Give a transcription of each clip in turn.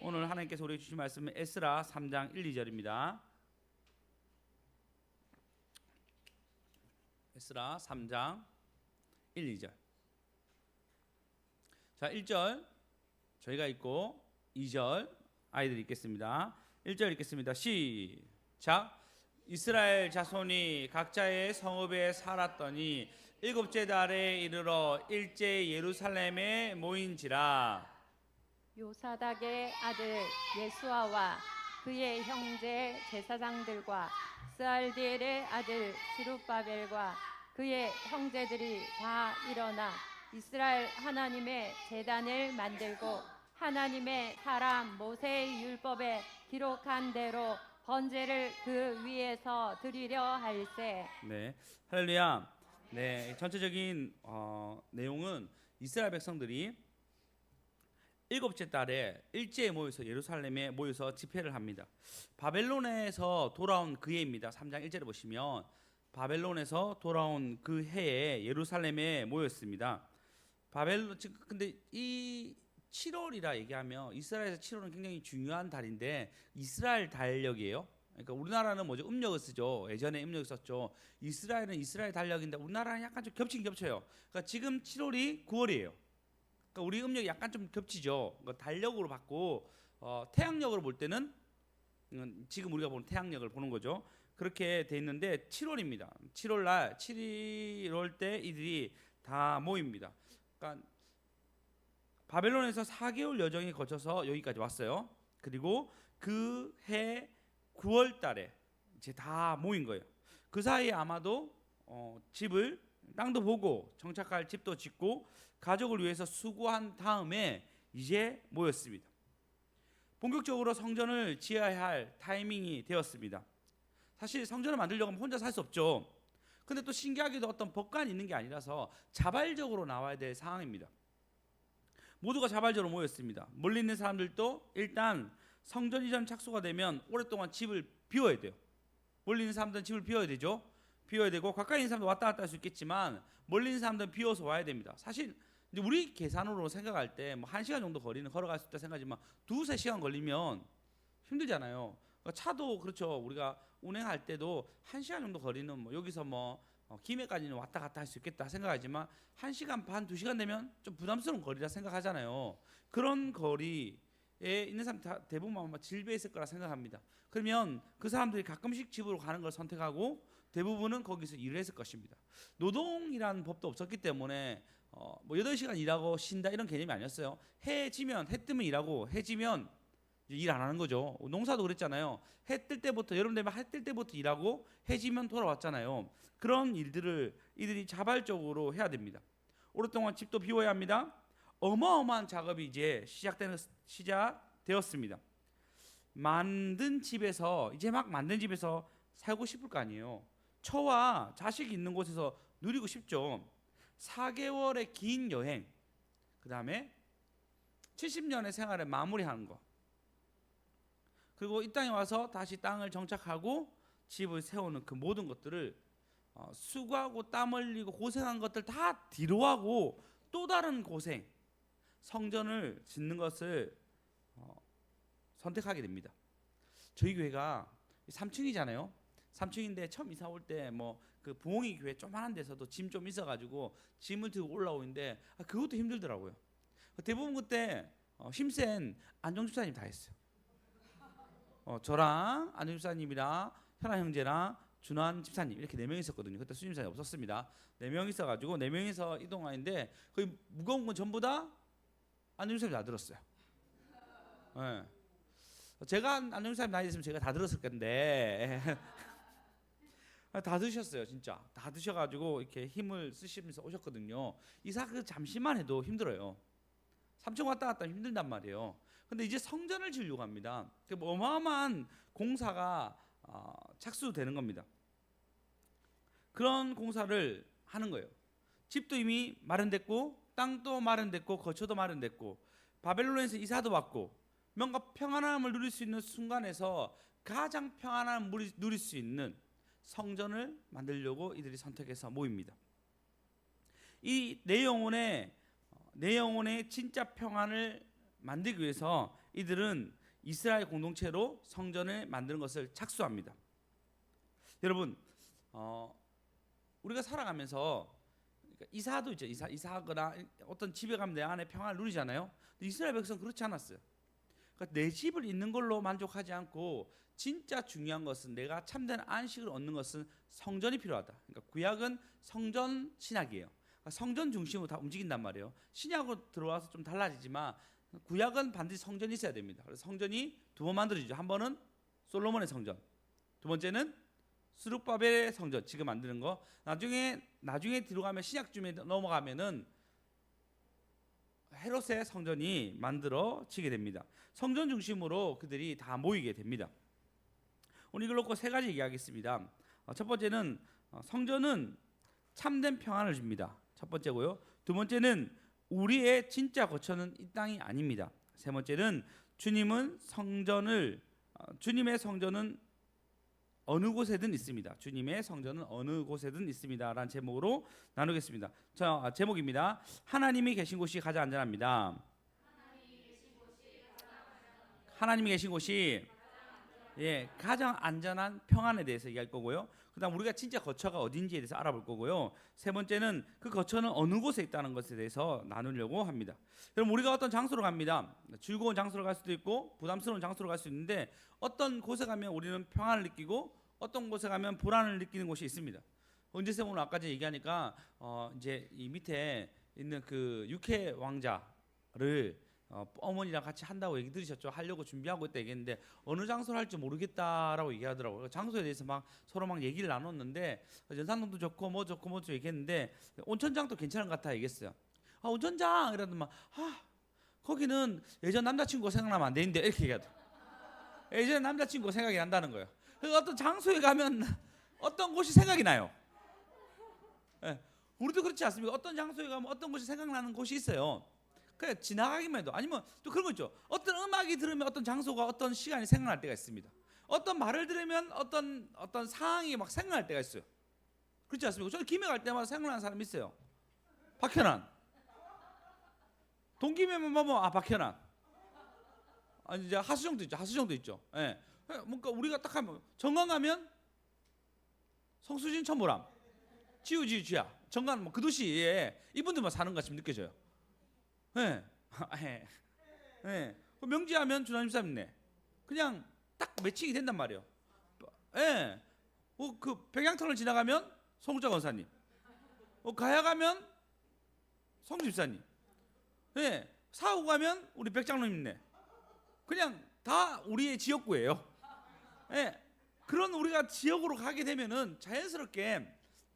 오늘 하나님께서 우리에게 주신 말씀은 에스라 3장 1, 2절입니다. 에스라 3장 1, 2절. 자, 1절 저희가 읽고 2절 아이들이 읽겠습니다. 1절 읽겠습니다. 시작. 이스라엘 자손이 각자의 성읍에 살았더니 일곱째 달에 이르러 일제 예루살렘에 모인지라. 요사닥의 아들 예수아와 그의 형제 제사장들과 스알디엘의 아들 스룹바벨과 그의 형제들이 다 일어나 이스라엘 하나님의 제단을 만들고 하나님의 사람 모세의 율법에 기록한 대로 번제를 그 위에서 드리려 할세 네, 할렐루야. 네, 전체적인 어, 내용은 이스라엘 백성들이 일곱째 달에 일제에 모여서 예루살렘에 모여서 집회를 합니다. 바벨론에서 돌아온 그 해입니다. 3장 1절에 보시면 바벨론에서 돌아온 그 해에 예루살렘에 모였습니다. 바벨론 지금 근데 이 7월이라 얘기하면 이스라엘에서 7월은 굉장히 중요한 달인데 이스라엘 달력이에요. 그러니까 우리나라는 뭐죠? 음력을 쓰죠. 예전에 음력을 썼죠. 이스라엘은 이스라엘 달력인데 우리나라는 약간 좀 겹치긴 겹쳐요. 그러니까 지금 7월이 9월이에요. 그러니까 우리 음력이 약간 좀 겹치죠. 그러니까 달력으로 받고 어, 태양력으로 볼 때는 음, 지금 우리가 보는 태양력을 보는 거죠. 그렇게 돼 있는데 7월입니다. 7월 날 7월 때 이들이 다 모입니다. 그러니까 바벨론에서 4개월 여정이 거쳐서 여기까지 왔어요. 그리고 그 해 9월 달에 이제 다 모인 거예요. 그 사이에 아마도 어, 집을 땅도 보고 정착할 집도 짓고 가족을 위해서 수고한 다음에 이제 모였습니다. 본격적으로 성전을 지어야 할 타이밍이 되었습니다. 사실 성전을 만들려고 하면 혼자 살 수 없죠. 근데 또 신기하게도 어떤 법관이 있는 게 아니라서 자발적으로 나와야 될 상황입니다. 모두가 자발적으로 모였습니다. 멀리 있는 사람들도 일단 성전 이전 착수가 되면 오랫동안 집을 비워야 돼요. 멀리 있는 사람들은 집을 비워야 되죠. 비워야 되고 가까이 있는 사람도 왔다 갔다 할 수 있겠지만 멀리 있는 사람들은 비워서 와야 됩니다. 사실 우리 계산으로 생각할 때뭐한 시간 정도 거리는 걸어갈 수 있다 생각하지만 두세 시간 걸리면 힘들잖아요. 그러니까 차도 그렇죠. 우리가 운행할 때도 한 시간 정도 거리는 뭐 여기서 뭐 어, 김해까지는 왔다 갔다 할 수 있겠다 생각하지만 한 시간 반두 시간 되면 좀 부담스러운 거리라 생각하잖아요. 그런 거리 에 있는 사람 다 대부분 아마 질비에 있을 거라 생각합니다. 그러면 그 사람들이 가끔씩 집으로 가는 걸 선택하고 대부분은 거기서 일을 했을 것입니다. 노동이라는 법도 없었기 때문에 어, 뭐 8시간 일하고 쉰다 이런 개념이 아니었어요. 해 지면 해 뜨면 일하고 해 지면 일 안 하는 거죠. 농사도 그랬잖아요. 해 뜰 때부터 여름 되면 해 뜰 때부터 일하고 해 지면 돌아왔잖아요. 그런 일들을 이들이 자발적으로 해야 됩니다. 오랫동안 집도 비워야 합니다. 어마어마한 작업이 이제 시작되는 시작되었습니다. 만든 집에서 이제 막 만든 집에서 살고 싶을 거 아니에요. 처와 자식이 있는 곳에서 누리고 싶죠. 4개월의 긴 여행. 그 다음에 70년의 생활을 마무리하는 거. 그리고 이 땅에 와서 다시 땅을 정착하고 집을 세우는 그 모든 것들을 어, 수고하고 땀 흘리고 고생한 것들 다 뒤로 하고 또 다른 고생 성전을 짓는 것을 어, 선택하게 됩니다. 저희 교회가 3층이잖아요. 3층인데 처음 이사 올 때 뭐 그 부흥이 교회 조만한 데서도 짐 좀 있어 가지고 짐을 들고 올라오는데 아, 그것도 힘들더라고요. 대부분 그때 어, 힘센 안정 집사님 다 했어요. 어, 저랑 안정 집사님이랑 현아 형제랑 준환 집사님 이렇게 네 명 있었거든요. 그때 수임 집사님 없었습니다. 네 명 있어 가지고 네 명이서 이동하는데 거의 무거운 건 전부 다 안정 집사님 다 들었어요. 예. 제가 안정 집사님 나이 됐으면 제가 다 들었을 건데 다 드셨어요, 진짜. 다 드셔가지고 이렇게 힘을 쓰시면서 오셨거든요. 이 사 그 잠시만 해도 힘들어요. 삼층 왔다 갔다 힘들단 말이에요. 근데 이제 성전을 지으려고 합니다. 그 어마어마한 공사가 어, 착수되는 겁니다. 그런 공사를 하는 거예요. 집도 이미 마련됐고 땅도 마련됐고 거처도 마련됐고 바벨론에서 이사도 왔고 뭔가 평안함을 누릴 수 있는 순간에서 가장 평안함을 누릴 수 있는 성전을 만들려고 이들이 선택해서 모입니다. 이 내 영혼의 내 영혼의 진짜 평안을 만들기 위해서 이들은 이스라엘 공동체로 성전을 만드는 것을 착수합니다. 여러분, 어, 우리가 살아가면서 그러니까 이사도 있죠. 이사 이사하거나 어떤 집에 가면 내 안에 평안을 누리잖아요. 이스라엘 백성 그렇지 않았어요. 그러니까 내 집을 있는 걸로 만족하지 않고 진짜 중요한 것은 내가 참된 안식을 얻는 것은 성전이 필요하다. 그러니까 구약은 성전 신학이에요. 그러니까 성전 중심으로 다 움직인단 말이에요. 신약으로 들어와서 좀 달라지지만 구약은 반드시 성전이 있어야 됩니다. 그래서 성전이 두 번 만들어지죠. 한 번은 솔로몬의 성전, 두 번째는 스룹바벨의 성전 지금 만드는 거. 나중에 나중에 들어가면 신약쯤에 넘어가면은 헤롯의 성전이 만들어지게 됩니다. 성전 중심으로 그들이 다 모이게 됩니다. 오늘 이걸 놓고 세 가지 얘기하겠습니다. 어, 첫 번째는 어, 성전은 참된 평안을 줍니다. 첫 번째고요. 두 번째는 우리의 진짜 거처는 이 땅이 아닙니다. 세 번째는 주님은 성전을 어, 주님의 성전은 어느 곳에든 있습니다. 주님의 성전은 어느 곳에든 있습니다라는 제목으로 나누겠습니다. 자, 아, 제목입니다. 하나님이 계신 곳이 가장 안전합니다. 하나님이 계신 곳이 예, 가장 안전한 평안에 대해서 얘기할 거고요. 그다음 우리가 진짜 거처가 어딘지에 대해서 알아볼 거고요. 세 번째는 그 거처는 어느 곳에 있다는 것에 대해서 나누려고 합니다. 여러분 우리가 어떤 장소로 갑니다. 즐거운 장소로 갈 수도 있고 부담스러운 장소로 갈 수 있는데 어떤 곳에 가면 우리는 평안을 느끼고 어떤 곳에 가면 불안을 느끼는 곳이 있습니다. 언제쌤 오늘 아까 전에 얘기하니까 어 이제 이 밑에 있는 그 육회 왕자를 어, 어머니랑 같이 한다고 얘기 들으셨죠? 하려고 준비하고 있다 얘기했는데 어느 장소를 할지 모르겠다라고 얘기하더라고요. 장소에 대해서 막 서로 막 얘기를 나눴는데 연산동도 좋고 뭐 좋고 뭐 좋고 얘기했는데 온천장도 괜찮은 것 같아 얘기했어요. 아 온천장 이러더니 막 아 거기는 예전 남자친구가 생각나면 안 되는데 이렇게 얘기하더. 예전 남자친구가 생각이 난다는 거예요. 그 어떤 장소에 가면 어떤 곳이 생각이 나요. 예, 우리도 그렇지 않습니까? 어떤 장소에 가면 어떤 곳이 생각나는 곳이 있어요. 그냥 지나가기만 해도 아니면 또 그런 거 있죠. 어떤 음악이 들으면 어떤 장소가 어떤 시간이 생각날 때가 있습니다. 어떤 말을 들으면 어떤 어떤 상황이 막 생각날 때가 있어요. 그렇지 않습니까? 저는 김해 갈 때마다 생각나는 사람 있어요. 박현환. 동김에만 보면 아 박현환. 아니 이제 하수정도 있죠. 하수정도 있죠. 예. 뭔가 우리가 딱 하면 정강 가면 성수진 천보람, 지우지우 지야, 정강 뭐그 도시에 이분들만 사는 것 같이 느껴져요. 예. 그 명지하면 주나님 사님네. 그냥 딱 매칭이 된단 말이에요. 예. 어, 그 백양터를 지나가면 송자 권사님. 어, 가야 가면 송 집사님. 예. 사고 가면 우리 백장로님네. 그냥 다 우리의 지역구예요. 예. 그런 우리가 지역으로 가게 되면은 자연스럽게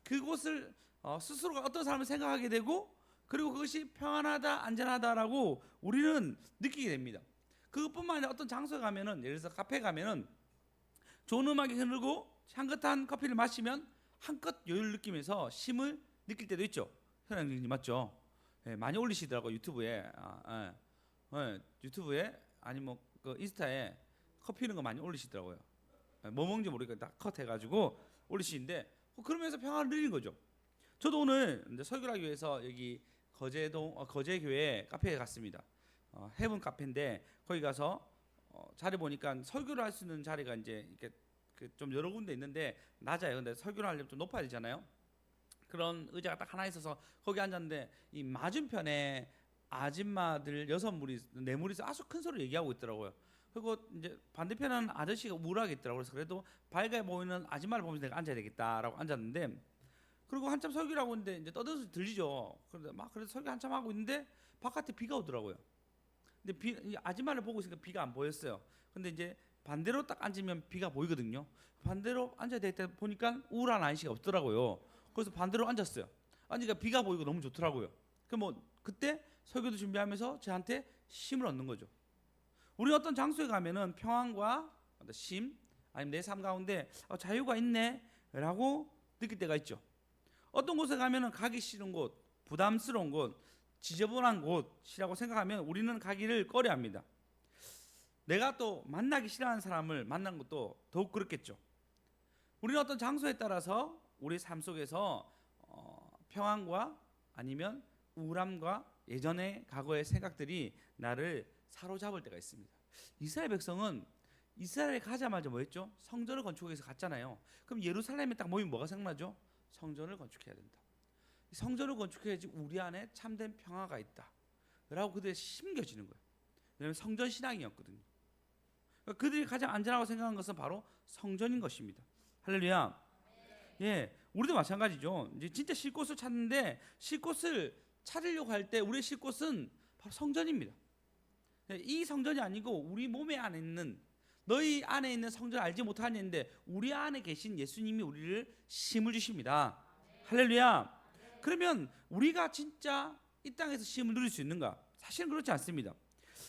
그곳을 어, 스스로가 어떤 사람을 생각하게 되고 그리고 그것이 평안하다 안전하다라고 우리는 느끼게 됩니다. 그것뿐만 아니라 어떤 장소에 가면은 예를 들어서 카페 가면은 좋은 음악이 흐르고 향긋한 커피를 마시면 한껏 여유를 느끼면서 쉼을 느낄 때도 있죠. 현황님 맞죠? 예, 많이 올리시더라고 유튜브에 아, 예. 예, 유튜브에 아니 뭐 그 인스타에 커피 이런 거 많이 올리시더라고요. 예, 뭐 먹는지 모르니까 다 컷해가지고 올리시는데 어, 그러면서 평안을 누리는 거죠. 저도 오늘 이제 설교를 하기 위해서 여기 거제동 어, 거제교회 카페에 갔습니다. 어, 해븐 카페인데 거기 가서 어, 자리 보니까 설교를 할 수 있는 자리가 이제 이렇게 그좀 여러 군데 있는데 낮아요. 근데 설교를 하려면 좀 높아야 되잖아요. 그런 의자가 딱 하나 있어서 거기 앉았는데 이 맞은편에 아줌마들 여섯 무리 네 무리서 아주 큰 소리로 얘기하고 있더라고요. 그리고 이제 반대편은 아저씨가 우울하게 있더라고요. 그래서 그래도 밝아 보이는 아줌마를 보면서 내가 앉아야 되겠다라고 앉았는데 그리고 한참 설교를 하고 있는데 이제 떠드는 소리 들리죠. 그런데 막 그래서 설교 한참 하고 있는데 바깥에 비가 오더라고요. 근데 비, 이 아줌마를 보고 있으니까 비가 안 보였어요. 근데 이제 반대로 딱 앉으면 비가 보이거든요. 반대로 앉아야 될 때 보니까 우울한 아저씨가 없더라고요. 그래서 반대로 앉았어요. 앉으니까 비가 보이고 너무 좋더라고요. 그뭐 그때 설교도 준비하면서 저한테 힘을 얻는 거죠. 우리 어떤 장소에 가면은 평안과 심 아니면 내 삶 가운데 어, 자유가 있네라고 느낄 때가 있죠. 어떤 곳에 가면은 가기 싫은 곳, 부담스러운 곳, 지저분한 곳이라고 생각하면 우리는 가기를 꺼려합니다. 내가 또 만나기 싫어하는 사람을 만난 것도 더욱 그렇겠죠. 우리는 어떤 장소에 따라서 우리 삶 속에서 어, 평안과 아니면 우울함과 예전의 과거의 생각들이 나를 사로잡을 때가 있습니다. 이스라엘 백성은 이스라엘에 가자마자 뭐했죠? 성전을 건축해서 갔잖아요. 그럼 예루살렘에 딱 모이면 뭐가 생각나죠? 성전을 건축해야 된다. 이 성전을 건축해야지 우리 안에 참된 평화가 있다. 라고 그들이 심겨지는 거예요. 왜냐하면 성전 신앙이었거든요. 그러니까 그들이 가장 안전하고 생각한 것은 바로 성전인 것입니다. 할렐루야. 예, 우리도 마찬가지죠. 이제 진짜 쉴 곳을 찾는데 쉴 곳을 찾으려고 할 때 우리의 쉴 곳은 바로 성전입니다. 예, 이 성전이 아니고 우리 몸에 안에 있는 너희 안에 있는 성전 알지 못하는데 우리 안에 계신 예수님이 우리를 심을 주십니다. 할렐루야. 그러면 우리가 진짜 이 땅에서 심을 누릴 수 있는가? 사실은 그렇지 않습니다.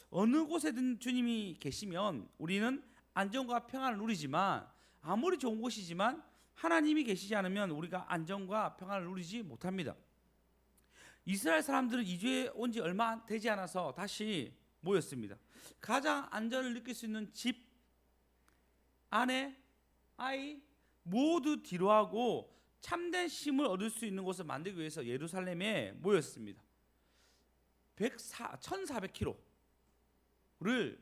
어느 곳에든 주님이 계시면 우리는 안정과 평안을 누리지만 아무리 좋은 곳이지만 하나님이 계시지 않으면 우리가 안정과 평안을 누리지 못합니다. 이스라엘 사람들은 이주에 온 지 얼마 되지 않아서 다시 모였습니다. 가장 안전을 느낄 수 있는 집, 아내, 아이 모두 뒤로하고 참된 쉼을 얻을 수 있는 곳을 만들기 위해서 예루살렘에 모였습니다. 104, 1400km를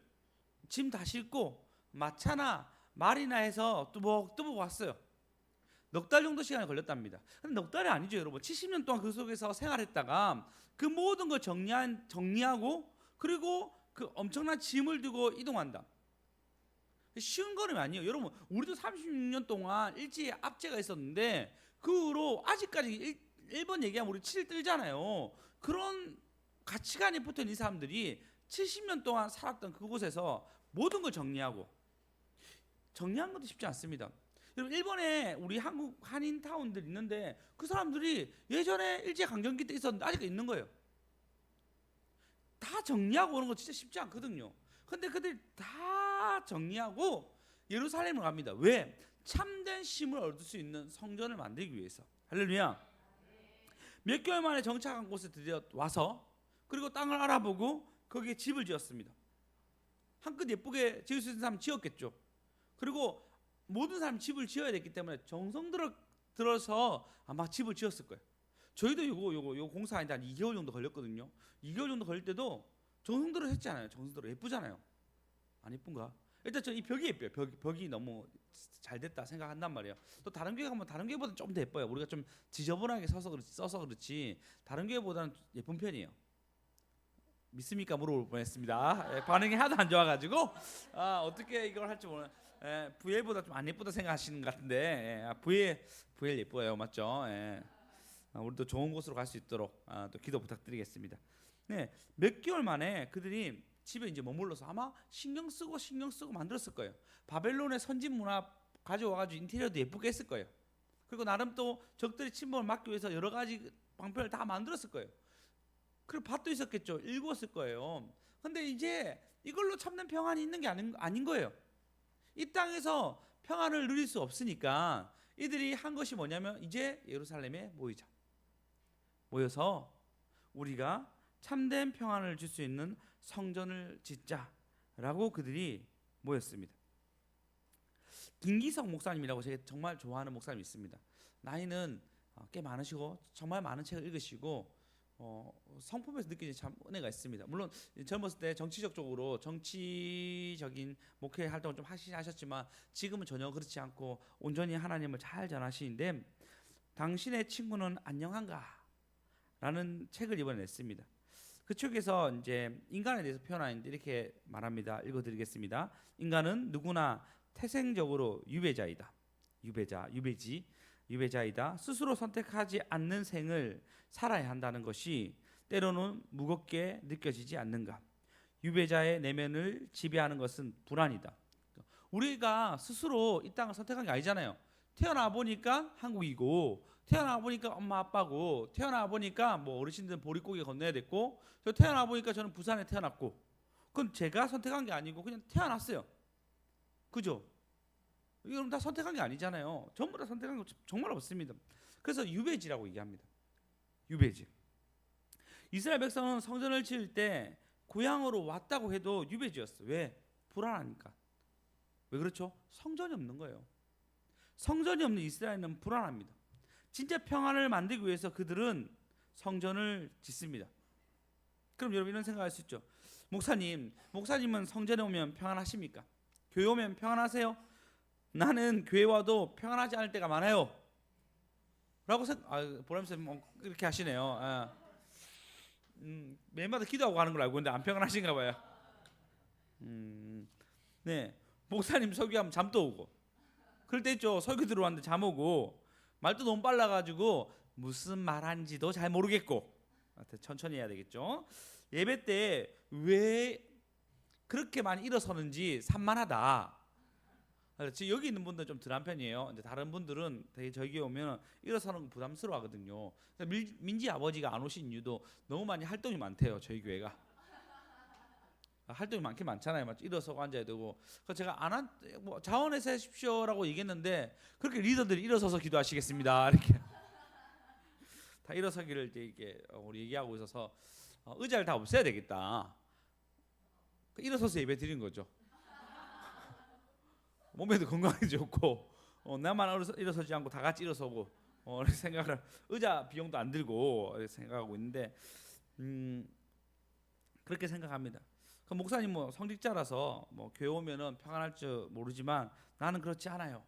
짐 다 싣고 마차나 말이나 해서 뚜벅뚜벅 왔어요. 넉 달 정도 시간이 걸렸답니다. 근데 넉 달이 아니죠, 여러분. 70년 동안 그 속에서 생활했다가 그 모든 걸 정리한 정리하고 그리고 그 엄청난 짐을 들고 이동한다. 쉬운 걸음이 아니에요. 여러분, 우리도 36년 동안 일제에 압제가 있었는데 그 후로 아직까지 일, 일본 얘기하면 우리 칠 들잖아요. 그런 가치관이 있는 이 사람들이 70년 동안 살았던 그곳에서 모든 걸 정리하고 정리한 것도 쉽지 않습니다. 여러분 일본에 우리 한국 한인 타운들 있는데 그 사람들이 예전에 일제 강점기 때 있었는데 아직 있는 거예요. 다 정리하고 오는 거 진짜 쉽지 않거든요. 근데 그들 다 정리하고 예루살렘을 갑니다. 왜? 참된 쉼을 얻을 수 있는 성전을 만들기 위해서. 할렐루야. 몇 개월 만에 정착한 곳에 드디어 와서 그리고 땅을 알아보고 거기에 집을 지었습니다. 한껏 예쁘게 지을 수 있는 사람 지었겠죠. 그리고 모든 사람이 집을 지어야 됐기 때문에 정성 들어 들어서 아마 집을 지었을 거예요. 저희도 요거 요거 요 공사하는데 한 2개월 정도 걸렸거든요. 2개월 정도 걸릴 때도 정성 들어 했잖아요. 정성 들어 예쁘잖아요. 안 예쁜가? 일단 저 이 벽이 예뻐요. 벽 벽이 너무 잘 됐다 생각한단 말이에요. 또 다른 교회 가면 다른 교회보다 좀 더 예뻐요. 우리가 좀 지저분하게 써서 그렇지 써서 그렇지 다른 교회보다는 예쁜 편이에요. 믿습니까 물어볼 뻔했습니다. 예, 반응이 하도 안 좋아가지고 아, 어떻게 이걸 할지 모르. 예, VL보다 좀 안 예쁘다 생각하시는 것 같은데 예, 아, VL VL 예뻐요, 맞죠? 예. 아, 우리도 좋은 곳으로 갈 수 있도록 아, 또 기도 부탁드리겠습니다. 네, 몇 개월 만에 그들이 집에 이제 머물러서 아마 신경 쓰고 신경 쓰고 만들었을 거예요. 바벨론의 선진 문화 가져와가지고 인테리어도 예쁘게 했을 거예요. 그리고 나름 또 적들의 침범을 막기 위해서 여러 가지 방편을 다 만들었을 거예요. 그리고 밭도 있었겠죠. 읽었을 거예요. 근데 이제 이걸로 참된 평안이 있는 게 아닌, 아닌 거예요. 이 땅에서 평안을 누릴 수 없으니까 이들이 한 것이 뭐냐면 이제 예루살렘에 모이자. 모여서 우리가 참된 평안을 줄 수 있는 성전을 짓자라고 그들이 모였습니다. 김기석 목사님이라고 제가 정말 좋아하는 목사님이 있습니다. 나이는 어, 꽤 많으시고 정말 많은 책을 읽으시고 어, 성품에서 느끼는 참 은혜가 있습니다. 물론 젊었을 때 정치적 쪽으로 정치적인 목회 활동을 좀 하시, 하셨지만 지금은 전혀 그렇지 않고 온전히 하나님을 잘 전하시는데 당신의 친구는 안녕한가? 라는 책을 이번에 냈습니다. 그 책에서 이제 인간에 대해서 표현하는데 이렇게 말합니다. 읽어드리겠습니다. 인간은 누구나 태생적으로 유배자이다. 유배자, 유배지, 유배자이다. 스스로 선택하지 않는 생을 살아야 한다는 것이 때로는 무겁게 느껴지지 않는가? 유배자의 내면을 지배하는 것은 불안이다. 우리가 스스로 이 땅을 선택한 게 아니잖아요. 태어나 보니까 한국이고 태어나 보니까 엄마 아빠고 태어나 보니까 뭐 어르신들은 보릿고개 건너야 됐고 저 태어나 보니까 저는 부산에 태어났고 그건 제가 선택한 게 아니고 그냥 태어났어요. 그죠? 이건 다 선택한 게 아니잖아요. 전부 다 선택한 거 정말 없습니다. 그래서 유배지라고 얘기합니다. 유배지. 이스라엘 백성은 성전을 지을 때 고향으로 왔다고 해도 유배지였어. 왜? 불안하니까. 왜 그렇죠? 성전이 없는 거예요. 성전이 없는 이스라엘은 불안합니다. 진짜 평안을 만들기 위해서 그들은 성전을 짓습니다. 그럼 여러분 이런 생각할 수 있죠. 목사님, 목사님은 성전에 오면 평안하십니까? 교회 오면 평안하세요? 나는 교회 와도 평안하지 않을 때가 많아요. 라고 생, 아, 보람쌤 뭐 그렇게 하시네요. 아. 음, 매일마다 기도하고 가는 걸 알고 있는데 안 평안하신가 봐요. 음, 네, 목사님 설교하면 잠도 오고, 그럴 때 있죠. 설교 들어왔는데 잠 오고, 말도 너무 빨라가지고 무슨 말한지도 잘 모르겠고, 천천히 해야 되겠죠. 예배 때 왜 그렇게 많이 일어서는지 산만하다. 지금 여기 있는 분들은 좀 덜한 편이에요. 이제 다른 분들은 되게 저기 오면 일어서는 거 부담스러워하거든요. 민지 아버지가 안 오신 이유도 너무 많이 활동이 많대요. 저희 교회가. 아, 활동이 많긴 많잖아요. 맞죠? 일어서고 앉아야 되고. 그래서 제가 안 한, 뭐 자원해서 하십시오라고 얘기했는데 그렇게 리더들이 일어서서 기도하시겠습니다. 이렇게 다 일어서기를 어, 우리 얘기하고 있어서 어, 의자를 다 없애야 되겠다. 그 일어서서 예배 드리는 거죠. 몸에도 건강에 좋고 어, 나만 일어서, 일어서지 않고 다 같이 일어서고 어, 이렇게 생각을 의자 비용도 안 들고 이렇게 생각하고 있는데 음, 그렇게 생각합니다. 그 목사님 뭐 성직자라서 뭐 교회 오면은 평안할 줄 모르지만 나는 그렇지 않아요.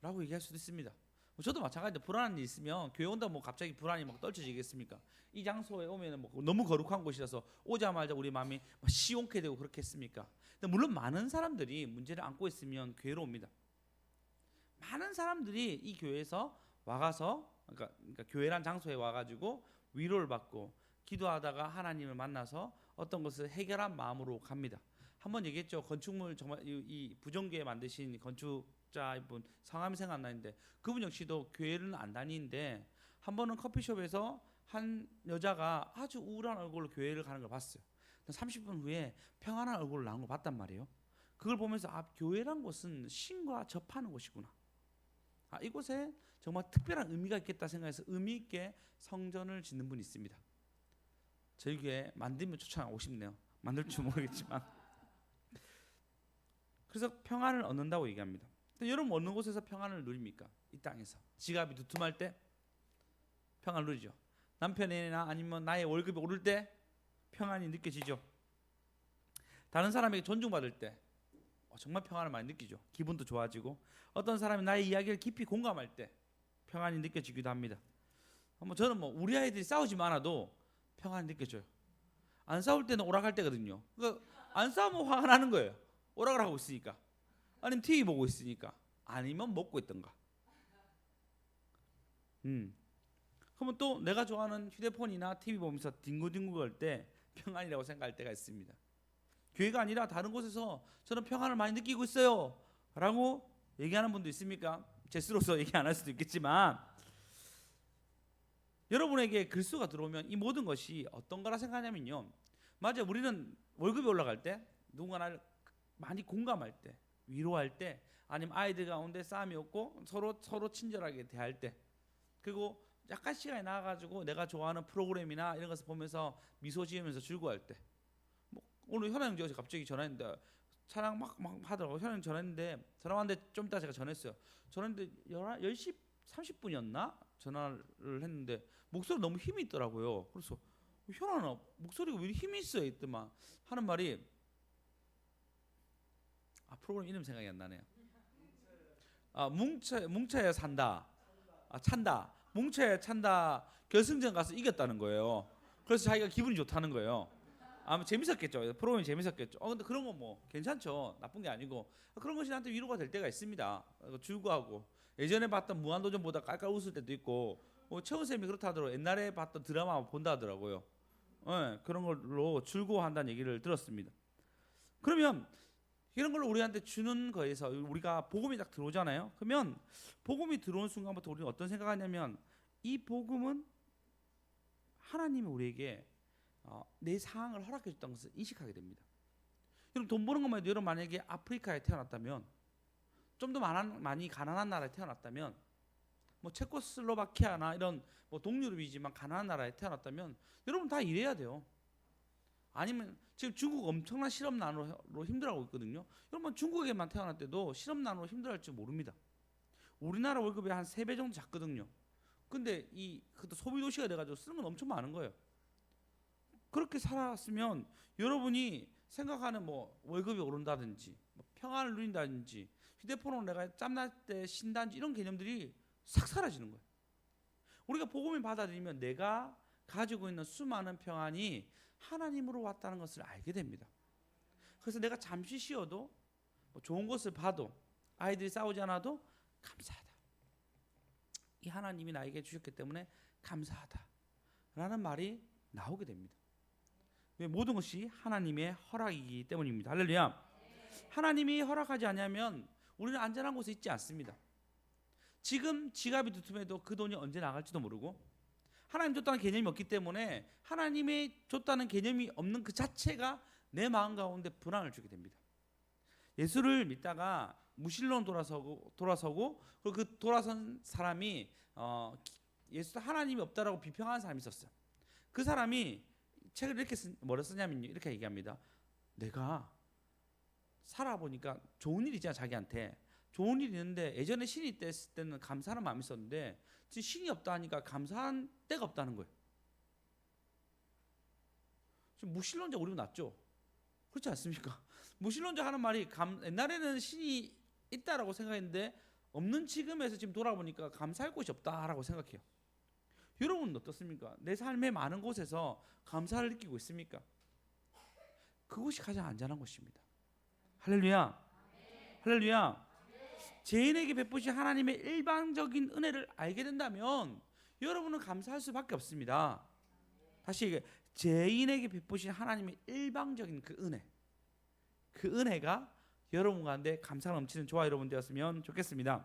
라고 얘기할 수도 있습니다. 뭐 저도 마찬가지로 불안한 일 있으면 교회 온다 뭐 갑자기 불안이 막 떨쳐지겠습니까? 이 장소에 오면은 뭐 너무 거룩한 곳이라서 오자마자 우리 마음이 막 시원케 되고 그렇겠습니까? 물론 많은 사람들이 문제를 안고 있으면 교회로 옵니다. 많은 사람들이 이 교회에서 와가서 그러니까, 그러니까 교회란 장소에 와가지고 위로를 받고 기도하다가 하나님을 만나서 어떤 것을 해결한 마음으로 갑니다. 한번 얘기했죠. 건축물 정말 이, 이 부정교회 만드신 건축자분 성함이 생각 안 나는데 그분 역시도 교회는 안 다니는데 한 번은 커피숍에서 한 여자가 아주 우울한 얼굴로 교회를 가는 걸 봤어요. 30분 후에 평안한 얼굴로 나온 걸 봤단 말이에요. 그걸 보면서 아 교회란 곳은 신과 접하는 곳이구나. 아 이곳에 정말 특별한 의미가 있겠다 생각해서 의미 있게 성전을 짓는 분이 있습니다. 저희 교회 만들면 추천하고 싶네요. 만들 줄 모르겠지만. 그래서 평안을 얻는다고 얘기합니다. 여러분 어느 곳에서 평안을 누립니까? 이 땅에서 지갑이 두툼할 때 평안 누리죠. 남편이나 아니면 나의 월급이 오를 때 평안이 느껴지죠. 다른 사람에게 존중받을 때 어, 정말 평안을 많이 느끼죠. 기분도 좋아지고 어떤 사람이 나의 이야기를 깊이 공감할 때 평안이 느껴지기도 합니다. 뭐 저는 뭐 우리 아이들이 싸우지 않아도 평안이 느껴져요. 안 싸울 때는 오락할 때거든요. 그러니까 안 싸우면 화가 나는 거예요. 오락을 하고 있으니까. 아니면 TV 보고 있으니까. 아니면 먹고 있던가. 음. 그러면 또 내가 좋아하는 휴대폰이나 TV 보면서 뒹굴뒹굴 걸때 평안이라고 생각할 때가 있습니다. 교회가 아니라 다른 곳에서 저는 평안을 많이 느끼고 있어요. 라고 얘기하는 분도 있습니까? 제스로서 얘기 안 할 수도 있겠지만 여러분에게 글수가 들어오면 이 모든 것이 어떤 거라 생각하냐면요. 맞아요. 우리는 월급이 올라갈 때 누군가 나를 많이 공감할 때 위로할 때 아니면 아이들 가운데 싸움이 없고 서로 서로 친절하게 대할 때 그리고 약간 시간이 나가지고 내가 좋아하는 프로그램이나 이런 것을 보면서 미소 지으면서 즐거워할 때 뭐 오늘 현아 형제 어제 갑자기 전화했는데 차량 막, 막 하더라고 현아 형 전화했는데 전화 왔는데 좀 이따 제가 전했어요 전화했는데 10시 30분이었나 전화를 했는데 목소리 너무 힘이 있더라고요 그래서 현아나 목소리가 왜 힘이 있어 이때만 하는 말이 아 프로그램 이름 생각이 안 나네요 아 뭉쳐 뭉쳐야 산다 아 찬다 뭉쳐야 찬다 결승전 가서 이겼다는 거예요. 그래서 자기가 기분이 좋다는 거예요. 아마 재밌었겠죠. 프로그램이 재밌었겠죠. 어 근데 그런 거뭐 괜찮죠. 나쁜 게 아니고 그런 것이 나한테 위로가 될 때가 있습니다. 어, 즐거하고 예전에 봤던 무한도전보다 깔깔 웃을 때도 있고 뭐 최훈 쌤이 그렇다 하더라고 옛날에 봤던 드라마 본다 하더라고요. 예, 그런 걸로 즐거워한다는 얘기를 들었습니다. 그러면 이런 걸 우리한테 주는 거에서 우리가 복음이 딱 들어오잖아요. 그러면 복음이 들어온 순간부터 우리는 어떤 생각하냐면 이 복음은 하나님이 우리에게 어, 내 상황을 허락해 줬다는 것을 인식하게 됩니다. 여러분 돈 버는 것만 해도 여러분 만약에 아프리카에 태어났다면 좀 더 많이 가난한 나라에 태어났다면 뭐 체코슬로바키아나 이런 뭐 동유럽이지만 가난한 나라에 태어났다면 여러분 다 일해야 돼요. 아니면 지금 중국 엄청난 실업 난으로 힘들어하고 있거든요. 여러분 중국에만 태어날 때도 실업 난으로 힘들어할지 모릅니다. 우리나라 월급이 한 세 배 정도 작거든요. 근데 이 그것도 소비 도시가 돼 가지고 쓰는 건 엄청 많은 거예요. 그렇게 살았으면 여러분이 생각하는 뭐 월급이 오른다든지 뭐 평안을 누린다든지 휴대폰으로 내가 짬날 때 쉰다든지 이런 개념들이 싹 사라지는 거예요. 우리가 복음을 받아들이면 내가 가지고 있는 수많은 평안이 하나님으로 왔다는 것을 알게 됩니다. 그래서 내가 잠시 쉬어도 뭐 좋은 것을 봐도 아이들이 싸우지 않아도 감사하다. 이 하나님이 나에게 주셨기 때문에 감사하다 라는 말이 나오게 됩니다. 왜 모든 것이 하나님의 허락이기 때문입니다. 할렐루야. 하나님이 허락하지 않으면 우리는 안전한 곳에 있지 않습니다. 지금 지갑이 두툼해도 그 돈이 언제 나갈지도 모르고 하나님 줬다는 개념이 없기 때문에 하나님의 줬다는 개념이 없는 그 자체가 내 마음 가운데 불안을 주게 됩니다. 예수를 믿다가 무신론 돌아서고 돌아서고 그리고 그 돌아선 사람이 어, 예수 하나님이 없다라고 비평하는 사람이 있었어요. 그 사람이 책을 이렇게 쓰, 뭐라 쓰냐면요 이렇게 얘기합니다. 내가 살아보니까 좋은 일이잖아 자기한테 좋은 일이 있는데 예전에 신이 있을 때는 감사하는 마음이 있었는데 지금 신이 없다 하니까 감사한 때가 없다는 거예요. 지금 무신론자 우리가 낫죠? 그렇지 않습니까? 무신론자 하는 말이 감, 옛날에는 신이 있다라고 생각했는데 없는 지금에서 지금 돌아보니까 감사할 곳이 없다라고 생각해요. 여러분은 어떻습니까? 내 삶의 많은 곳에서 감사를 느끼고 있습니까? 그것이 가장 안전한 것입니다. 할렐루야. 할렐루야. 죄인에게 베푸신 하나님의 일방적인 은혜를 알게 된다면 여러분은 감사할 수밖에 없습니다. 다시 얘기해. 죄인에게 베푸신 하나님의 일방적인 그 은혜. 그 은혜가 여러분 가운데 감사 넘치는 저와 여러분 되었으면 좋겠습니다.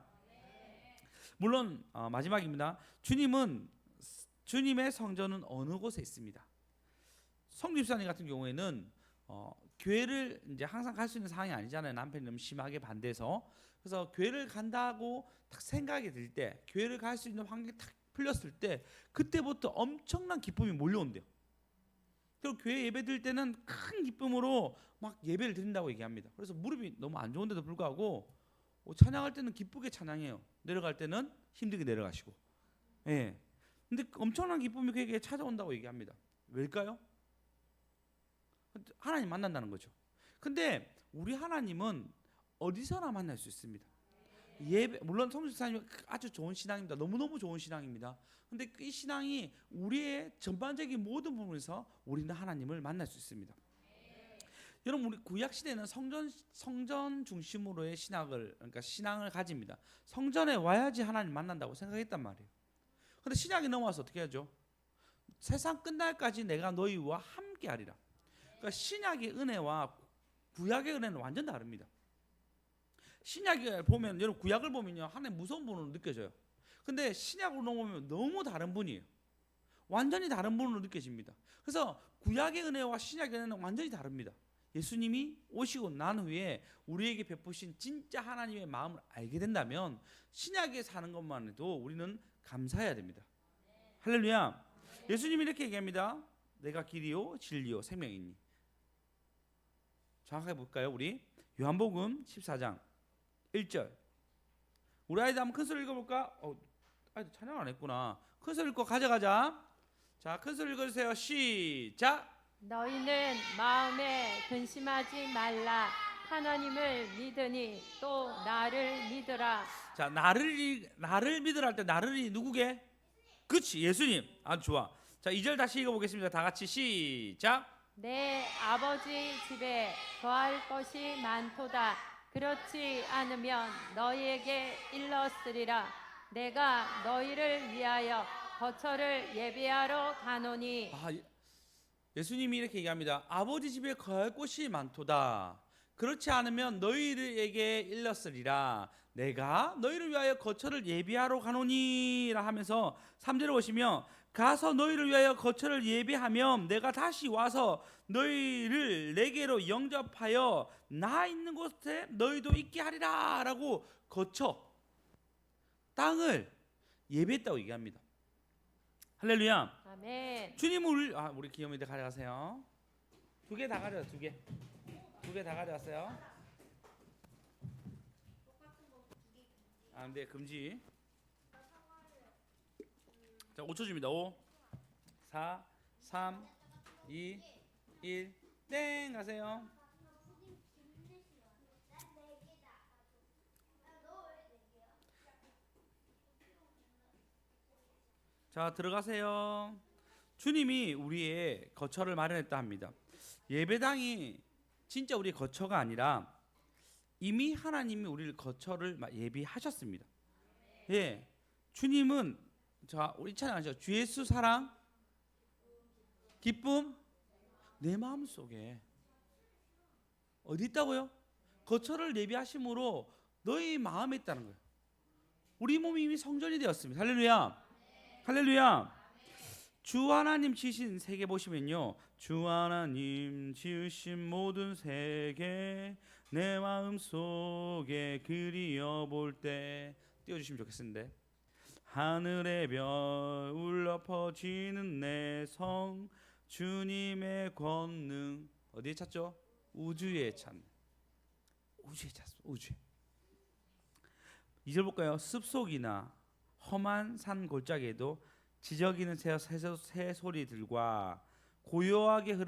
물론 어, 마지막입니다. 주님은 주님의 성전은 어느 곳에 있습니다. 성집사님 같은 경우에는 어, 교회를 이제 항상 갈 수 있는 상황이 아니잖아요. 남편이 너무 심하게 반대해서 그래서 교회를 간다고 딱 생각이 들 때, 교회를 갈 수 있는 환경이 탁 풀렸을 때, 그때부터 엄청난 기쁨이 몰려온대요. 그리고 교회 예배 드릴 때는 큰 기쁨으로 막 예배를 드린다고 얘기합니다. 그래서 무릎이 너무 안 좋은데도 불구하고 어, 찬양할 때는 기쁘게 찬양해요. 내려갈 때는 힘들게 내려가시고. 예. 근데 엄청난 기쁨이 그에게 찾아온다고 얘기합니다. 왜일까요? 하나님 만난다는 거죠. 근데 우리 하나님은 어디서나 만날 수 있습니다. 예배 물론 성주사님 아주 좋은 신앙입니다. 너무 너무 좋은 신앙입니다. 근데 이 신앙이 우리의 전반적인 모든 부분에서 우리는 하나님을 만날 수 있습니다. 여러분 우리 구약 시대는 성전 성전 중심으로의 신학을 그러니까 신앙을 가집니다. 성전에 와야지 하나님 만난다고 생각했단 말이에요. 근데 신약이 넘어와서 어떻게 하죠? 세상 끝날까지 내가 너희와 함께하리라. 그러니까 신약의 은혜와 구약의 은혜는 완전 다릅니다. 신약을 보면 여러분 구약을 보면요 하나님 무서운 분으로 느껴져요. 근데 신약으로 넘어오면 너무 다른 분이에요. 완전히 다른 분으로 느껴집니다. 그래서 구약의 은혜와 신약의 은혜는 완전히 다릅니다. 예수님이 오시고 난 후에 우리에게 베푸신 진짜 하나님의 마음을 알게 된다면 신약에 사는 것만 해도 우리는 감사해야 됩니다. 할렐루야. 예수님이 이렇게 얘기합니다. 내가 길이요 진리요 생명이니. 정확하게 볼까요, 우리? 요한복음 14장 1절. 우리 아이들 한번 큰 소리 읽어볼까? 어, 아이들 찬양 안 했구나. 큰 소리 읽고 가져가자. 자, 큰 소리 읽어주세요. 시작. 너희는 마음에 근심하지 말라. 하나님을 믿으니 또 나를 믿으라. 자, 나를 이- 나를 믿으라 할 때 나를이 누구게? 그치 예수님. 아주 좋아. 자, 2절 다시 읽어보겠습니다. 다 같이 시작. 내 아버지 집에 거할 것이 많도다. 그렇지 않으면 너희에게 일렀으리라. 내가 너희를 위하여 거처를 예비하러 가노니 아, 예- 예수님이 이렇게 얘기합니다. 아버지 집에 거할 곳이 많도다. 그렇지 않으면 너희에게 일렀으리라. 내가 너희를 위하여 거처를 예비하러 가노니라 하면서 3절에 보시면 가서 너희를 위하여 거처를 예비하면 내가 다시 와서 너희를 내게로 영접하여 나 있는 곳에 너희도 있게 하리라라고 거처 땅을 예비했다고 얘기합니다. 할렐루야. 아멘. 주님은 우리 아 우리 기염이들 가져가세요. 두 개 다 가져와 두 개. 두 개 다 가져왔어요. 아 근데 금지. 자 5초 줍니다. 5 4 3 2, 1, 땡 가세요. 자 들어가세요. 주님이 우리의 거처를 마련했다 합니다. 예배당이 진짜 우리의 거처가 아니라 이미 하나님이 우리를 거처를 마- 예비하셨습니다. 예, 주님은 자 우리 찬양하죠. 주 예수 사랑, 기쁨 내 마음 속에 어디 있다고요? 거처를 예비하심으로 너희 마음에 있다는 거예요. 우리 몸이 이미 성전이 되었습니다. 할렐루야. 할렐루야. 주 하나님 지으신 세계 보시면요. 주 하나님 지으신 모든 세계 내 마음 속에 그리어 볼때 띄워 주시면 좋겠는데 하늘의 별 울려 퍼지는 내 성 주님의 권능 어디에 찾죠? 우주에 찾는 우주에 찾습니다. 우주에 이절 볼까요? 습속이나 험한 산 골짜기에도 지저귀는 새 소리들과 고요하게 흐르는